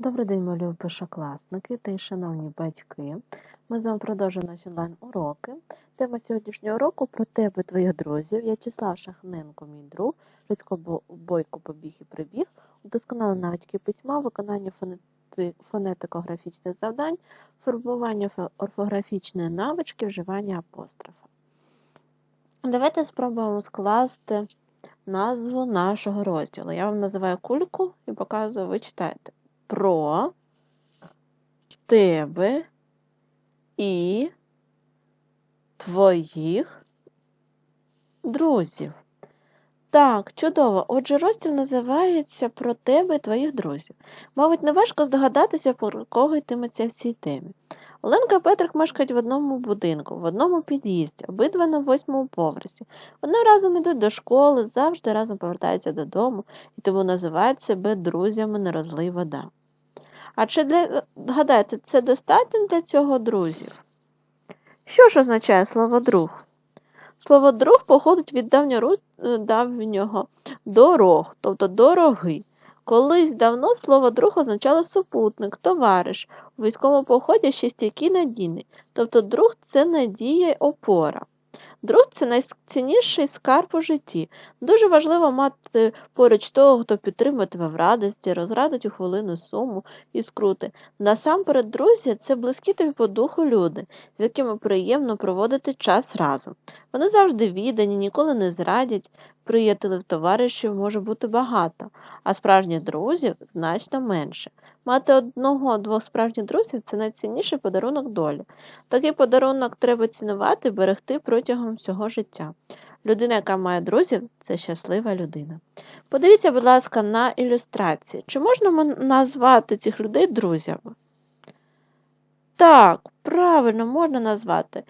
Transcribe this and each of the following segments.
Добрий день, мої першокласники та й шановні батьки. Ми з вами продовжуємо наші онлайн-уроки. Тема сьогоднішнього уроку про тебе, твоїх друзів. В'ячеслав Шахненко, мій друг, Грицько Бойко побіг і прибіг, удосконалення навички письма, виконання фонети- фонетико-графічних завдань, формування орфографічної навички, вживання апострофа. Давайте спробуємо скласти назву нашого розділу. Я вам називаю кульку і показую, ви читаєте про тебе і твоїх друзів. Так, чудово. Отже, розділ називається про тебе і твоїх друзів. Мабуть, не важко здогадатися, про кого йтиметься в цій темі. Оленка і Петрик мешкають в одному будинку, в одному під'їзді, обидва на восьмому поверсі. Вони разом ідуть до школи, завжди разом повертаються додому і тому називають себе друзями не розлий вода. А чи для гадайте, це достатньо для цього друзів? Що ж означає слово друг? Слово друг походить від е, давнього дорог, тобто дороги. Колись давно слово друг означало супутник, товариш, у військовому поході ще стійкий надійний, тобто друг це надія й опора. Друг це найцінніший скарб у житті. Дуже важливо мати поруч того, хто підтримує тебе в радості, розрадить у хвилину суму і скрути. Насамперед, друзі, це близькі тобі по духу люди, з якими приємно проводити час разом. Вони завжди віддані, ніколи не зрадять, приятелів товаришів може бути багато, а справжніх друзів значно менше. Мати одного-двох справжніх друзів це найцінніший подарунок долі. Такий подарунок треба цінувати, берегти протягом всього життя. Людина, яка має друзів, це щаслива людина. Подивіться, будь ласка, на ілюстрації. Чи можна назвати цих людей друзями? Так, правильно, можна назвати.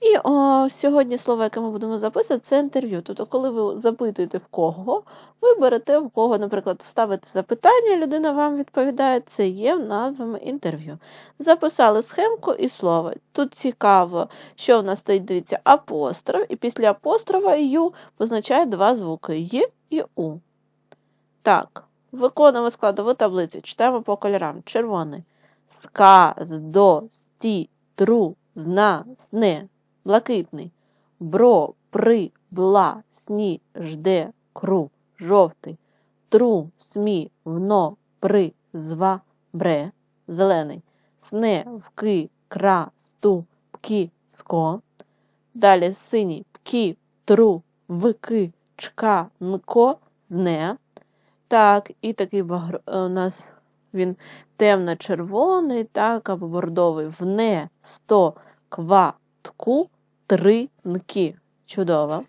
І о, сьогодні слово, яке ми будемо записувати, це інтерв'ю. Тобто, коли ви запитуєте в кого, ви берете в кого, наприклад, вставите запитання, людина вам відповідає, це є назвами інтерв'ю. Записали схемку і слово. Тут цікаво, що в нас стоїть, дивіться, апостроф, і після апострофа ю позначає два звуки Й і У. Так, виконуємо складову таблицю. Читаємо по кольорам. Червоний. Ска, здо, сті, тру, зна, сне. Блакитний. Бро, при, бла, сні, жде, кру. Жовтий. Тру, смі, вно, при, зва, бре. Зелений. Сне, вки, кра, сту, пкі, ско. Далі синій, пкі, тру, вики, чка, нко, зне. Так, і такий е, у нас він темно-червоний, так, або бордовий. Вне, сто, ква, тку, три, нки. Чудово.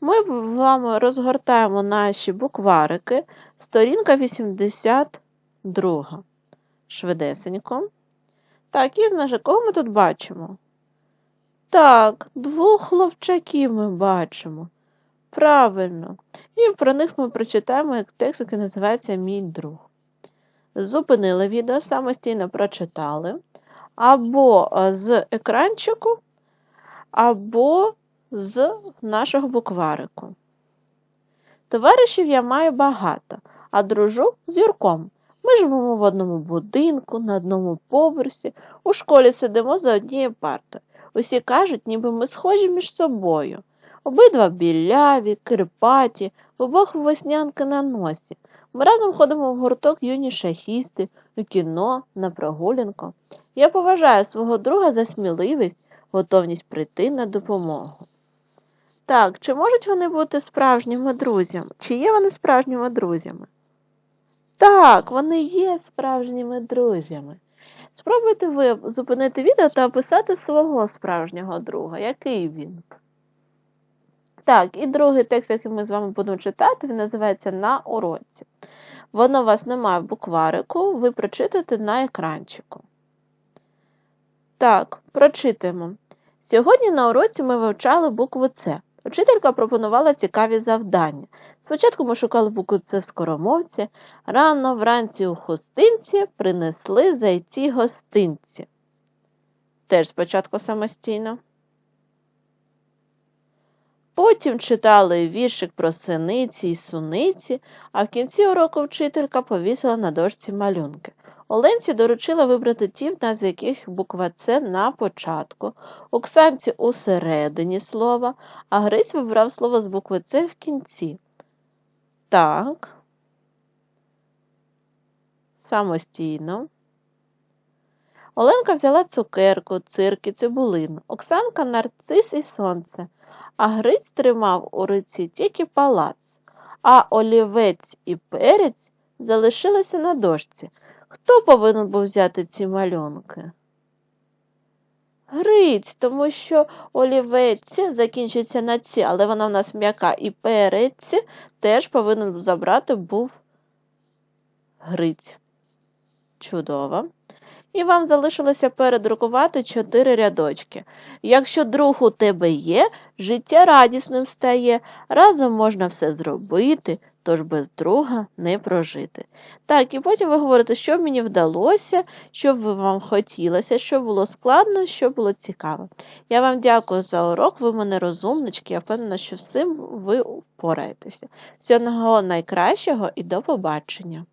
Ми з вами розгортаємо наші букварики. Сторінка 82. Швидесенько. Так, і значить, кого ми тут бачимо? Так, двох хлопчаків ми бачимо. Правильно. І про них ми прочитаємо як текст, який називається Мій друг. Зупинили відео, самостійно прочитали. Або е, з екранчику, або з нашого букварику. Товаришів я маю багато, а дружу з Юрком. Ми живемо в одному будинку, на одному поверсі, у школі сидимо за однією партою. Усі кажуть, ніби ми схожі між собою. Обидва біляві, кирпаті, обох веснянки на носі. Ми разом ходимо в гурток юні шахісти, у кіно, на прогулянку. Я поважаю свого друга за сміливість, готовність прийти на допомогу. Так, чи можуть вони бути справжніми друзями? Чи є вони справжніми друзями? Так, вони є справжніми друзями. Спробуйте ви зупинити відео та описати свого справжнього друга. Який він? Так, і другий текст, який ми з вами будемо читати, він називається На уроці. Воно у вас немає в букварику, ви прочитаєте на екранчику. Так, прочитаємо. Сьогодні на уроці ми вивчали букву С. Учителька пропонувала цікаві завдання. Спочатку ми шукали букву С в скоромовці, рано вранці у хустинці принесли зайці гостинці. Теж спочатку самостійно. Потім читали віршик про синиці і суниці, а в кінці уроку вчителька повісила на дошці малюнки. Оленці доручила вибрати ті, в назві яких буква С на початку, Оксанці у середині слова, а Гриць вибрав слово з букви С в кінці. Так. Самостійно. Оленка взяла цукерку, цирк і цибулину, Оксанка нарцис і сонце, а Гриць тримав у руці тільки палац, а олівець і перець залишилися на дошці. Хто повинен був взяти ці малюнки? Гриць, тому що олівець закінчується на ці, але вона в нас м'яка, і перець теж повинен забрати був Гриць. Чудово. І вам залишилося передрукувати чотири рядочки. Якщо друг у тебе є, життя радісним стає, разом можна все зробити, тож без друга не прожити. Так, і потім ви говорите, що мені вдалося, що б вам хотілося, що було складно, що було цікаво. Я вам дякую за урок, ви мене розумнички, я впевнена, що всім ви впораєтеся. Всього найкращого і до побачення!